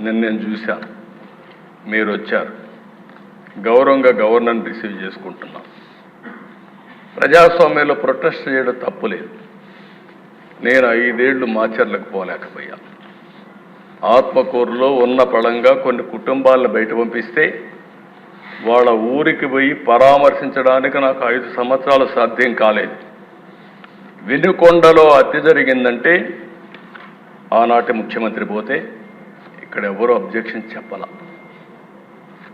నిన్న నేను చూశాను. మీరు వచ్చారు గౌరవంగా గవర్నర్ని రిసీవ్ చేసుకుంటున్నాం. ప్రజాస్వామ్యంలో ప్రొటెస్ట్ చేయడం తప్పులేదు. నేను ఐదేళ్ళు మాచర్లకు పోలేకపోయా. ఆత్మకూరులో ఉన్న పళంగా కొన్ని కుటుంబాలను బయట పంపిస్తే వాళ్ళ ఊరికి పోయి పరామర్శించడానికి నాకు ఐదు సంవత్సరాలు సాధ్యం కాలేదు. వినుకొండలో హత్య జరిగిందంటే ఆనాటి ముఖ్యమంత్రి పోతే ఇక్కడ ఎవరు అబ్జెక్షన్ చెప్పాల.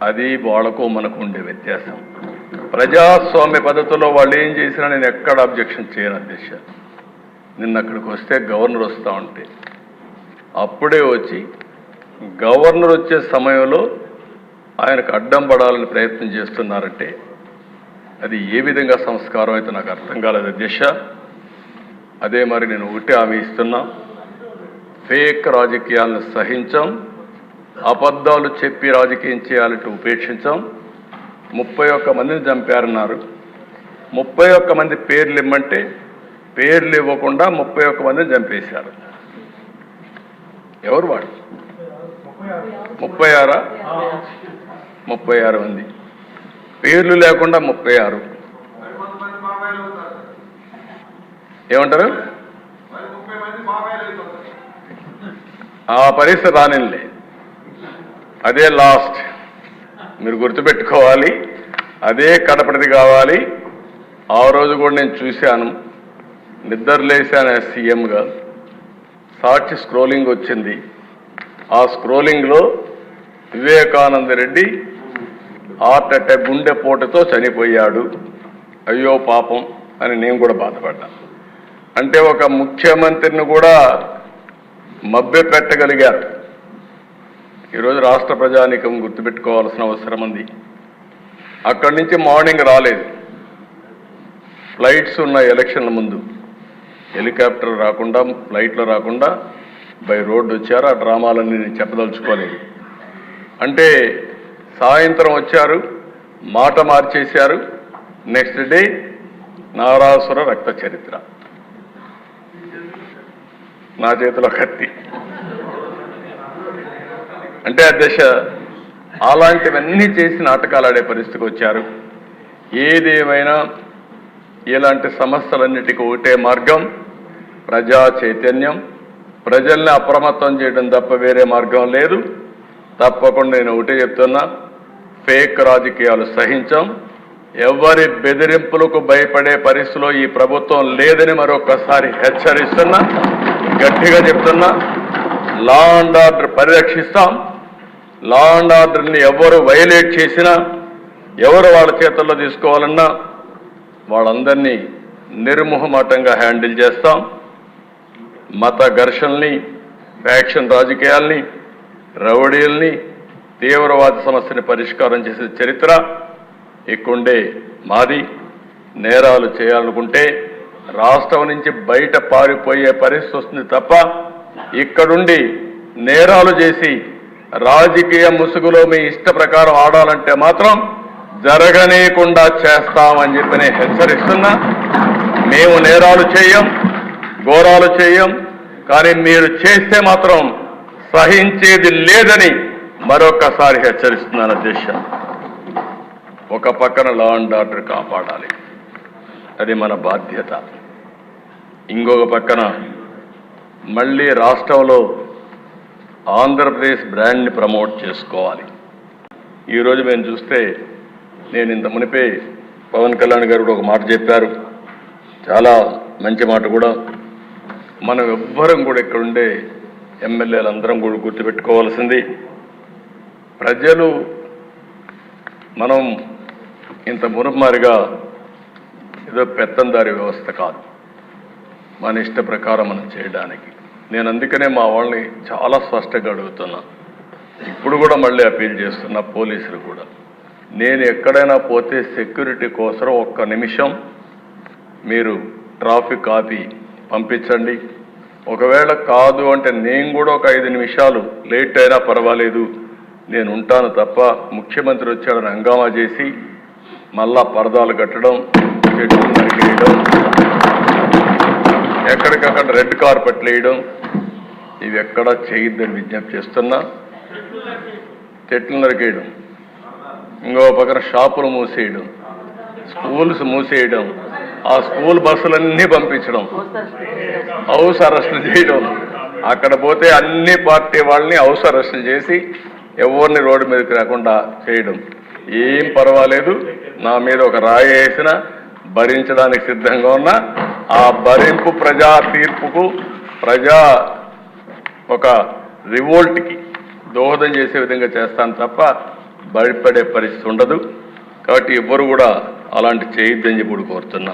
అది వాళ్ళకు మనకు ఉండే వ్యత్యాసం. ప్రజాస్వామ్య పద్ధతిలో వాళ్ళు ఏం చేసినా నేను ఎక్కడ అబ్జెక్షన్ చేయను అధ్యక్ష. నిన్న అక్కడికి వస్తే గవర్నర్ వస్తూ ఉంటే. అప్పుడే వచ్చి గవర్నర్ వచ్చే సమయంలో ఆయనకు అడ్డం పడాలని ప్రయత్నం చేస్తున్నారంటే అది ఏ విధంగా సంస్కారం అయితే నాకు అర్థం కాలేదు అధ్యక్ష. అదే మరి నేను ఒకటి హామీ ఇస్తున్నా. ఫేక్ రాజకీయాలను సహించాం అబద్ధాలు చెప్పి రాజకీయం చేయాలంటే ఉపేక్షించాం. ముప్పై ఒక్క మందిని చంపారన్నారు. ముప్పై ఒక్క మంది పేర్లు ఇమ్మంటే పేర్లు ఇవ్వకుండా ముప్పై ఒక్క మందిని చంపేశారు. ఎవరు వాడు ముప్పై ఆరా? ముప్పై ఆరు మంది. పేర్లు లేకుండా ముప్పై ఆరు. ఏమంటారు? ఆ పరిస్థితి రానిలే అదే లాస్ట్. మీరు గుర్తుపెట్టుకోవాలి. అదే కడపటిది కావాలి. ఆ రోజు కూడా నేను చూశాను. నిద్రలేశాను సీఎంగా. సాక్షి స్క్రోలింగ్ వచ్చింది. ఆ స్క్రోలింగ్లో వివేకానంద రెడ్డి హార్ట్ అటాక్ గుండెపోటుతో చనిపోయాడు. అయ్యో పాపం అని నేను కూడా బాధపడ్డా. అంటే ఒక ముఖ్యమంత్రిని కూడా మభ్య పెట్టగలిగారు. ఈరోజు రాష్ట్ర ప్రజానికం గుర్తుపెట్టుకోవాల్సిన అవసరం ఉంది. అక్కడి నుంచి మార్నింగ్ రాలేదు. ఫ్లైట్స్ ఉన్న ఎలక్షన్ల ముందు. హెలికాప్టర్ రాకుండా ఫ్లైట్లో రాకుండా బై రోడ్డు వచ్చారు. ఆ డ్రామాలన్నీ నేను చెప్పదలుచుకోలేదు. అంటే సాయంత్రం వచ్చారు మాట మార్చేశారు. నెక్స్ట్ డే నారాసుర రక్త చరిత్ర. నా చేతిలో కత్తి. అంటే అధ్యక్ష అలాంటివన్నీ చేసి నాటకాలు ఆడే పరిస్థితికి వచ్చారు. ఏదేమైనా ఇలాంటి సమస్యలన్నిటికీ ఒకటే మార్గం ప్రజా చైతన్యం. ప్రజల్ని అప్రమత్తం చేయడం తప్ప వేరే మార్గం లేదు. తప్పకుండా నేను ఒకటే చెప్తున్నా ఫేక్ రాజకీయాలు సహించాం. ఎవరి బెదిరింపులకు భయపడే పరిస్థితిలో ఈ ప్రభుత్వం లేదని మరొకసారి హెచ్చరిస్తున్నా. గట్టిగా చెప్తున్నా లా అండ్ ఆర్డర్ పరిరక్షిస్తాం. లా అండ్ ఆర్డర్ని ఎవరు వైలేట్ చేసినా ఎవరు వాళ్ళ చేతుల్లో తీసుకోవాలన్నా వాళ్ళందరినీ నిర్మోహమాటంగా హ్యాండిల్ చేస్తాం. మత ఘర్షణల్ని ఫ్యాక్షన్ రాజకీయాల్ని రౌడీల్ని తీవ్రవాద సమస్యని పరిష్కారం చేసే చరిత్ర ఇక్కడుండే మాది. నేరాలు చేయాలనుకుంటే రాష్ట్రం నుంచి బయట పారిపోయే పరిస్థితి వస్తుంది తప్ప ఇక్కడుండి నేరాలు చేసి రాజకీయ ముసుగులో మీ ఇష్ట ప్రకారం ఆడాలంటే మాత్రం జరగనీయకుండా చేస్తామని చెప్పి నేను హెచ్చరిస్తున్నా. మేము నేరాలు చేయం ఘోరాలు చేయం కానీ మీరు చేస్తే మాత్రం సహించేది లేదని మరొకసారి హెచ్చరిస్తున్నాను అధ్యక్ష ఒక పక్కన లా అండ్ ఆర్డర్ కాపాడాలి. అది మన బాధ్యత. ఇంకొక పక్కన మళ్ళీ రాష్ట్రంలో ఆంధ్రప్రదేశ్ బ్రాండ్ని ప్రమోట్ చేసుకోవాలి. ఈరోజు మేము చూస్తే నేను ఇంత మునిపే పవన్ కళ్యాణ్ గారు కూడా ఒక మాట చెప్పారు. చాలా మంచి మాట కూడా. మనం ఎవ్వరం కూడా ఇక్కడ ఉండే ఎమ్మెల్యేలు అందరం కూడా గుర్తుపెట్టుకోవాల్సింది ప్రజలు మనం ఇంత మునుమారిగా ఏదో పెత్తందారి వ్యవస్థ కాదు. మన ఇష్ట ప్రకారం మనం చేయడానికి. నేను అందుకనే మా వాళ్ళని చాలా స్పష్టంగా అడుగుతున్నా. ఇప్పుడు కూడా మళ్ళీ అపీల్ చేస్తున్నా పోలీసులు కూడా. నేను ఎక్కడైనా పోతే సెక్యూరిటీ కోసం ఒక్క నిమిషం మీరు ట్రాఫిక్ ఆపి పంపించండి. ఒకవేళ కాదు అంటే నేను కూడా ఒక ఐదు నిమిషాలు లేట్ అయినా పర్వాలేదు. నేను ఉంటాను తప్ప ముఖ్యమంత్రి వచ్చాడని హంగామా చేసి మళ్ళా పరదాలు కట్టడం చెట్లు నరికేయడం ఎక్కడికక్కడ రెడ్ కార్పెట్లు వేయడం ఇవి ఎక్కడా చేయొద్దని విజ్ఞప్తి చేస్తున్నా. చెట్లు నరికేయడం ఇంకో పక్కన షాపులు మూసేయడం స్కూల్స్ మూసేయడం ఆ స్కూల్ బస్సులన్నీ పంపించడం హౌస్ అరెస్టులు చేయడం. అక్కడ పోతే అన్ని పార్టీ వాళ్ళని హౌస్ అరెస్టులు చేసి ఎవరిని రోడ్డు మీదకి రాకుండా చేయడం. ఏం పర్వాలేదు నా మీద ఒక రాయి వేసిన భరించడానికి సిద్ధంగా ఉన్నా ఆ భరింపు ప్రజా తీర్పుకు ప్రజా ఒక రివోల్ట్కి దోహదం చేసే విధంగా చేస్తాను తప్ప భయపడే పరిస్థితి ఉండదు. కాబట్టి ఎవ్వరు కూడా అలాంటి చేయొద్దని చెప్పి కూడా కోరుతున్నా.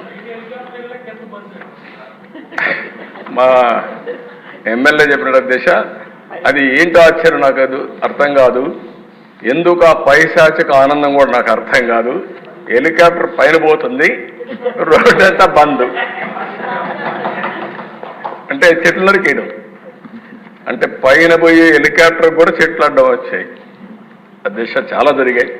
మా ఎమ్మెల్యే చెప్పిన దిశ. అది ఏంటో ఆశ్చర్యం నాకు అది అర్థం కాదు. ఎందుకు ఆ పైశాచిక ఆనందం కూడా నాకు అర్థం కాదు. హెలికాప్టర్ పైన పోతుంది. రోడ్డు అంతా బంద్. అంటే చెట్లు నరికేయడం అంటే పైన పోయి హెలికాప్టర్ కూడా చెట్లు అడ్డం వచ్చాయి. ఆ దిశ చాలా జరిగాయి.